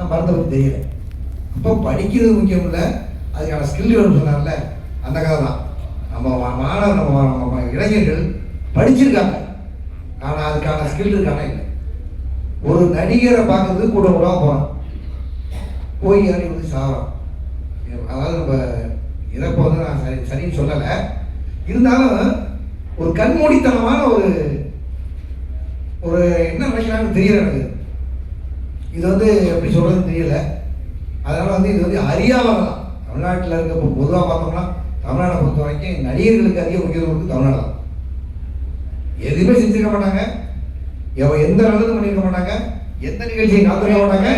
ஆனால் மருந்தை பற்றி தெரியல. அப்போ படிக்கிறது முக்கியம் இல்லை அதுக்கான ஸ்கில் வேணும்னு சொன்னார்ல அந்த கதை தான். நம்ம மாணவர் நம்ம நம்ம இளைஞர்கள் படிச்சிருக்காங்க. ஆனால் அதுக்கான ஸ்கில் இருக்கானா இல்லை. ஒரு நடிகரை பார்க்கறது கூட கூட போகிறோம் போய் ஏறி வந்து அதாவது நம்ம இதை வந்து நான் சரி சரின்னு சொல்லலை. இருந்தாலும் ஒரு கண்மூடித்தனமான ஒரு ஒரு என்ன நினைக்கிறாங்கன்னு தெரியல எனக்கு. இது வந்து எப்படி சொல்றதுன்னு தெரியல. அதனால வந்து இது வந்து அறியாமல் தான். தமிழ்நாட்டில் இருக்க இப்போ பொதுவாக பார்த்தோம்னா தமிழ்நாடை பொறுத்த வரைக்கும் நடிகர்களுக்கு அதிக முக்கியத்துவம் கொடுத்து தமிழ்நாடு தான். எதுவுமே செஞ்சிருக்க மாட்டாங்க. எவ எந்த நல்லதும் பண்ணியிருக்க மாட்டாங்க. எந்த நிகழ்ச்சியும் கலந்துக்க மாட்டாங்க.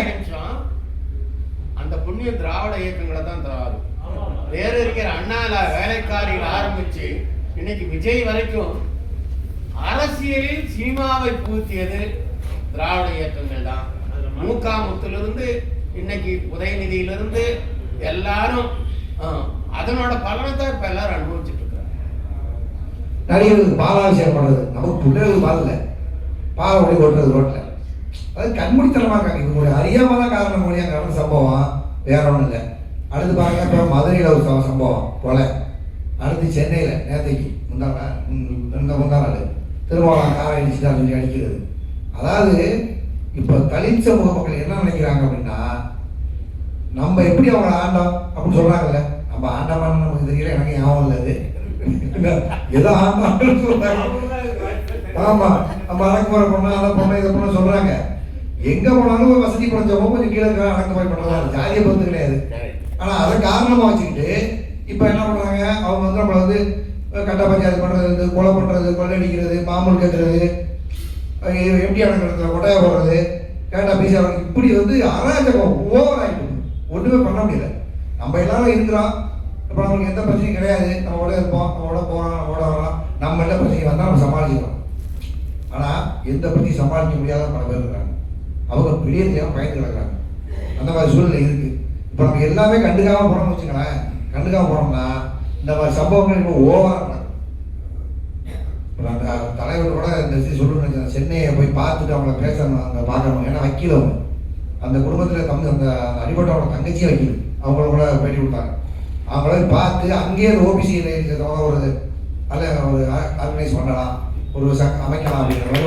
அந்த புண்ணிய திராவிட இயக்கங்களை தான் திராவிடம் வேற இருக்கிற அண்ணால வேலைக்காரிகள் ஆரம்பிச்சு இன்னைக்கு விஜய் வரைக்கும் அரசியலில் சினிமாவை பூத்தியது திராவிட இயக்கங்கள் தான். மூக்காமுத்திலிருந்து இன்னைக்கு உதயநிதியிலிருந்து எல்லாரும் ஆ, அதனோட பலனை தான் இப்ப எல்லாரும் அனுபவிச்சுட்டு இருக்கிறாங்க. நடிகர்களுக்கு பாலாபிஷேகம் பண்ணுறது நமக்கு பிள்ளைகளுக்கு பாதில்ல இல்லை. பால் அப்படி கொட்டுறது அது கண்மூடித்தனமாக இவங்களுடைய ஒரு அறியாம தான் காரணம் மொழியாக நடந்த சம்பவம். வேற ஒன்றும் இல்லை. அடுத்து பாருங்க இப்போ மதுரையில் ஒரு சம்பவம். கொலை. அடுத்து சென்னையில் நேத்தைக்கு முந்தாள் இந்த முந்தா நாள். திருமாவளம் காரை அடிச்சுதான் சொல்லி அடிக்கிறது. அதாவது இப்போ தலித் சமூக மக்கள் என்ன நினைக்கிறாங்க அப்படின்னா நம்ம எப்படி அவங்கள ஆண்டோம் அப்படின்னு சொல்றாங்கல்ல? நம்ம ஆண்டமான நமக்கு தெரியல எனக்கு ஞாபகம் இல்லை அது. ஏதோ ஆண்டோம்னு சொல்றாங்க. ஆமா நம்ம அடக்குமுறை பண்ணா அதை பண்ண இதை பண்ண சொல்றாங்க. எங்க போனாலும் வசதி படைச்சவங்க கொஞ்சம் கீழே இருக்க அடக்குமுறை பண்ணலாம் ஜாதியை பொறுத்து கிடையாது. ஆனா அதை காரணமா வச்சுக்கிட்டு இப்ப என்ன பண்றாங்க? அவங்க வந்து நம்மளை வந்து அஹ், கட்ட பஞ்சாயத்து பண்றது கொலை பண்றது கொள்ளடிக்கிறது மாமூல் கேட்கறது எம்டி அடக்கிறதுல கொட்டையா போடுறது கேட்டா பீசா இப்படி வந்து அராஜகம் ஓவர் ஆகிட்டு ஒன்றுமே பண்ண முடியல. நம்ம எல்லாரும் இருக்கிறோம். இப்போ நம்மளுக்கு எந்த பிரச்சனையும் கிடையாது. நம்மளோட இருப்போம். போகிறோம் ஓட நம்மளோட வரோம் நம்ம எந்த பிரச்சனை வந்தால் நம்ம சமாளிக்கிறோம். ஆனால் எந்த பிரச்சனையும் சமாளிக்க முடியாத பல பேர் இருக்காங்க. அவங்க பெரிய தேவை பயந்து கிடக்குறாங்க. அந்த மாதிரி சூழ்நிலை இருக்கு. இப்போ நம்ம எல்லாமே கண்டுக்காம போனோம்னு வச்சுக்கலாம் கண்டுக்காம போனோம்னா இந்த மாதிரி சம்பவங்கள் ஓவராக ஓவரா நடக்கும் இப்ப அந்த தலைவர் கூட இந்த விஷயம் சொல்லணும்னு நினைச்சேன். சென்னையை போய் பார்த்துட்டு அவங்கள பேசணும் அங்கே பார்க்கணும் ஏன்னா வக்கீல் அவங்க. அந்த குடும்பத்தில் தம்பி அந்த அடிபட்டவங்க தங்கச்சியும் வக்கீல். அவங்கள கூட பேட்டி கொடுத்தாங்க. அவங்கள பார்த்து அங்கேயே ஒரு ஓபிசி ஒரு நல்ல ஒரு ஆர்கனைஸ் பண்ணலாம். ஒரு ச- அமைக்கலாம் அப்படிங்கிற மாதிரி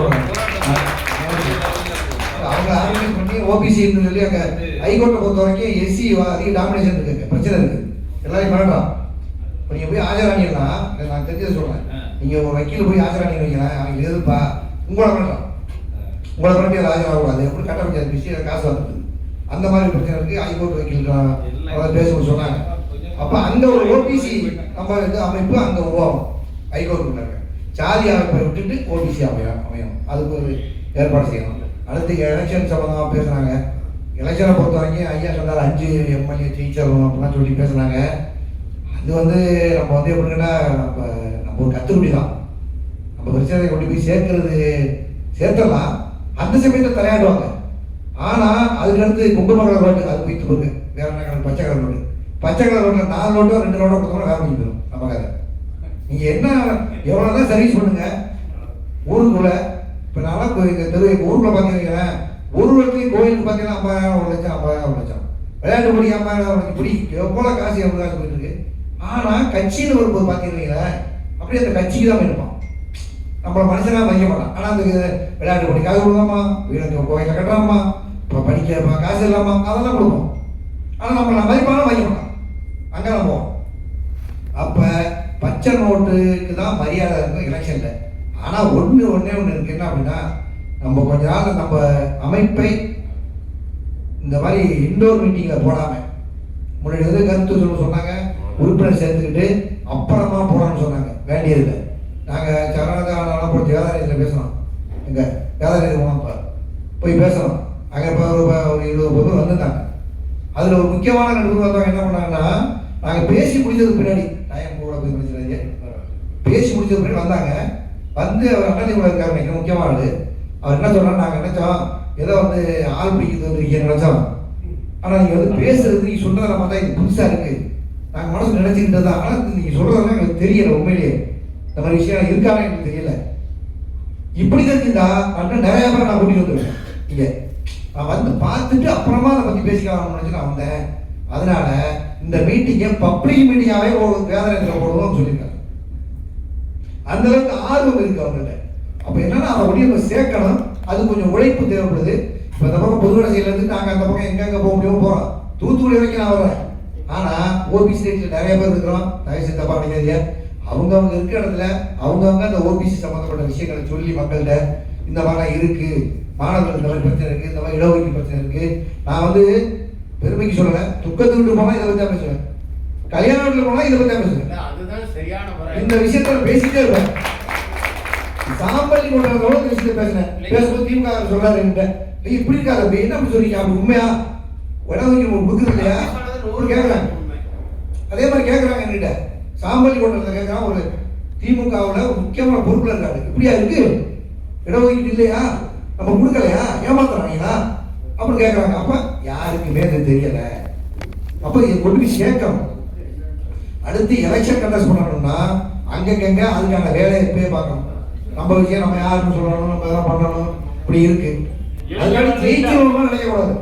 அவங்க ஆர்கனைஸ் பண்ணி ஓபிசின்னு சொல்லி அங்கே ஹைகோர்ட்டை பொறுத்த வரைக்கும் எஸ்சி அதிக டாமினேஷன் இருக்கு பிரச்சனை இருக்கு. எல்லாரையும் பண்ணலாம் இப்போ நீங்கள் போய் ஆஜரானியன்னா நான் தெரிஞ்சதை சொல்கிறேன் நீங்கள் ஒரு வக்கீல் போய் ஆஜரானி வைக்கிறேன் அவங்க எதிர்ப்பா? உங்களை பண்ணலாம் உங்களை பண்ணி அது ஆஜராகக்கூடாது எப்படி கட்ட முடியாது விஷயம் காசு வந்துடுது அந்த மாதிரி பிரச்சனை இருக்கு. ஹைகோர்ட் வக்கீல் அதை பேசணும்னு சொன்னாங்க. அப்போ அந்த ஒரு ஓபிசி நம்ம இது அமைப்பு அங்கே உருவாகும். ஹைகோர்ட்டுக்குள்ள இருக்க சாதி அமைப்பை விட்டுட்டு ஓபிசி அமையும் அமையும் அதுக்கு ஒரு ஏற்பாடு செய்யணும். அடுத்து எலெக்ஷன் சம்மந்தமாக பேசுனாங்க. எலெக்ஷனை பொறுத்த வரைக்கும் ஐயா சொன்னார் அஞ்சு எம்எல்ஏ ஜெயிச்சிடணும் அப்படிலாம் சொல்லி பேசுனாங்க. அது வந்து நம்ம வந்து எப்படின்னா நம்ம நம்ம ஒரு கத்துக்குடி தான். நம்ம பிரச்சனையை கொண்டு போய் சேர்க்கறது சேர்த்தலாம் அந்த சமயத்தில் தலையாடுவாங்க ஆனால் அதுலேருந்து அடுத்து கும்பமங்கலம் ரோட்டு அது போய் போகுது வேற என்ன கலர்? பச்சை கலர் ரோடு பச்சை கலர் ரோட்டில் நாலு ரோட்டோ ரெண்டு ரோட்டோ கொடுத்தோம்னா வேற முடிஞ்சு போயிடும். நம்ம கதை. நீங்கள் என்ன எவ்வளவுதான் சர்வீஸ் பண்ணுங்க ஊருக்குள்ளே இப்போ நான்லாம் இப்போ எங்கள் தெரு எங்கள் ஊருக்குள்ள பார்த்தீங்கன்னா ஒரு இடத்துலையும் கோயிலுக்கு பார்த்தீங்கன்னா ஐம்பதாயிரம் ஒரு லட்சம் ஐம்பதாயிரம் ஒரு லட்சம். விளையாட்டு படி ஐம்பதாயிரம் ஒரு லட்சம். படி எவ்வளோ காசு எவ்வளோ காசு போயிட்டு இருக்கு. ஆனால் கட்சின்னு வரும்போது பார்த்தீங்கன்னா அப்படியே அந்த கட்சிக்கு தான் போயிருப்பான் நம்மளை மனுஷனாக மதிக்க மாட்டான் ஆனால் அந்த விளையாட்டு படிக்காக கொடுக்காமா வீடு கோயிலில் கட்டுறாமா? இப்போ படிக்க காசு இல்லாமா அதெல்லாம் கொடுப்போம். ஆனால் நம்மளை மதிப்பான மதிக்க மாட்டான் அங்கே நம்ம போவோம். அப்போ பச்சை நோட்டுக்கு தான் மரியாதை இருக்கும் எலெக்ஷனில் ஆனால் ஒன்று ஒன்றே ஒன்று இருக்கு. என்ன அப்படின்னா நம்ம கொஞ்ச நாள் நம்ம அமைப்பை இந்த மாதிரி இண்டோர் மீட்டிங்கில் போடாமல் முன்னாடி வந்து கருத்து சொல்ல சொன்னாங்க உறுப்பினர் சேர்த்துக்கிட்டு அப்புறமா போடான்னு சொன்னாங்க. வேண்டியதில்லை நாங்கள் சரணதான போய் தேவாலயத்தில் பேசணும் எங்க தேவாலயத்தில் போனோம் இப்போ போய் பேசணும். அங்கே இப்போ ஒரு ஒரு இருபது முப்பது பேர் வந்திருந்தாங்க அதில் ஒரு முக்கியமான ரெண்டு பேர் வந்தவங்க என்ன பண்ணாங்கன்னா நாங்கள் பேசி முடிஞ்சதுக்கு பின்னாடி டைம் கூட போய் முடிச்சிருந்தீங்க பேசி முடிச்சதுக்கு பின்னாடி வந்தாங்க. வந்து அவர் அண்ணன் கூட இருக்காரு நினைக்கிறேன் முக்கியமான அவர் என்ன சொல்றாரு நாங்கள் நினைச்சோம் ஏதோ வந்து ஆள் பிடிக்கிறது வந்து நினைச்சோம். ஆனால் நீங்கள் வந்து பேசுறது நீங்கள் சொல்றதை பார்த்தா இது புதுசாக இருக்குது நாங்கள் மனசு நினச்சிக்கிட்டு தான். ஆனால் நீங்கள் சொல்கிறதெல்லாம் எங்களுக்கு தெரியல உண்மையிலேயே. இந்த மாதிரி விஷயம் இருக்காங்க எனக்கு தெரியல. இப்படி தெரிஞ்சிருந்தா அண்ணன் நிறைய பேரை நான் கூட்டிட்டு வந்துருவேன். இங்க நான் வந்து பார்த்துட்டு அப்புறமா அதை பற்றி பேசிக்கலாம்னு நினச்சி நான் வந்தேன் அதனால இந்த மீட்டிங்கை பப்ளிக் மீடியாவே வேதனையில் போடுவோம்னு சொல்லியிருக்காங்க அந்த அளவுக்கு ஆர்வம் இருக்கு அவங்கள்ட்ட. அப்போ என்னன்னா அதை ஒட்டி நம்ம சேர்க்கணும். அது கொஞ்சம் உழைப்பு தேவைப்படுது. இப்போ இந்த பக்கம் பொதுவடை நாங்கள் அந்த பக்கம் எங்கெங்கே போக முடியுமோ போகிறோம் தூத்துக்குடி வரைக்கும் நான் வரேன் ஆனால் ஓபிசி ஸ்டேட்டில் நிறைய பேர் இருக்கிறோம். தயவு செய்து தப்பா நினைக்காதீங்க. அவங்கவங்க இருக்கிற இடத்துல அவங்கவுங்க அந்த ஓபிசி சம்மந்தப்பட்ட விஷயங்களை சொல்லி மக்கள்கிட்ட இந்த மாதிரிலாம் இருக்குது மாணவர்கள் இந்த மாதிரி பிரச்சனை இருக்கு இந்த மாதிரி இடஒதுக்கீடு பிரச்சனை இருக்கு. நான் வந்து பெருமைக்கு சொல்லலை துக்கத்து விட்டு போனால் இதை பற்றி தான் பேசுவேன். கல்யாண வீட்டில் போனால் இதை பற்றி தான் பேசுவேன். அதுதான் சரியான இந்த விஷயத்த பேசிட்டே இருப்பேன். சாம்பல்லி கொண்டாடுறதோட இந்த விஷயத்த பேசினேன். பேசும்போது திமுக சொல்றாரு என்கிட்ட "ஏய், இப்படி இருக்காது அப்படி என்ன அப்படி சொல்றீங்க? அப்படி உண்மையா? உடம்புக்கு உங்களுக்கு புக்கு இல்லையா? நூறு கேட்குறாங்க. அதே மாதிரி கேட்குறாங்க என்கிட்ட. சாம்பல்லி கொண்டாடுறத கேட்குறான் ஒரு திமுகவில் ஒரு முக்கியமான பொறுப்பில் இருக்காரு. இப்படியா இருக்கு? இடஒதுக்கீடு இல்லையா? நம்ம கொடுக்கலையா? ஏமாத்துறாங்களா அப்படின்னு கேட்குறாங்க அப்ப யாருக்குமே அது தெரியல. அப்ப இதை கொண்டு போய் சேர்க்கணும். அடுத்து எலெக்ஷன் கண்டஸ்ட் பண்ணணும்னா அங்கங்க அதுக்கான வேலையை இப்பயே பார்க்கணும். நம்ம விஷயம் நம்ம யாருன்னு சொல்லணும் நம்ம எதாவது பண்ணணும்? இப்படி இருக்கு. அதுக்காக ஜெயிக்கணும்னு நினைக்கக்கூடாது.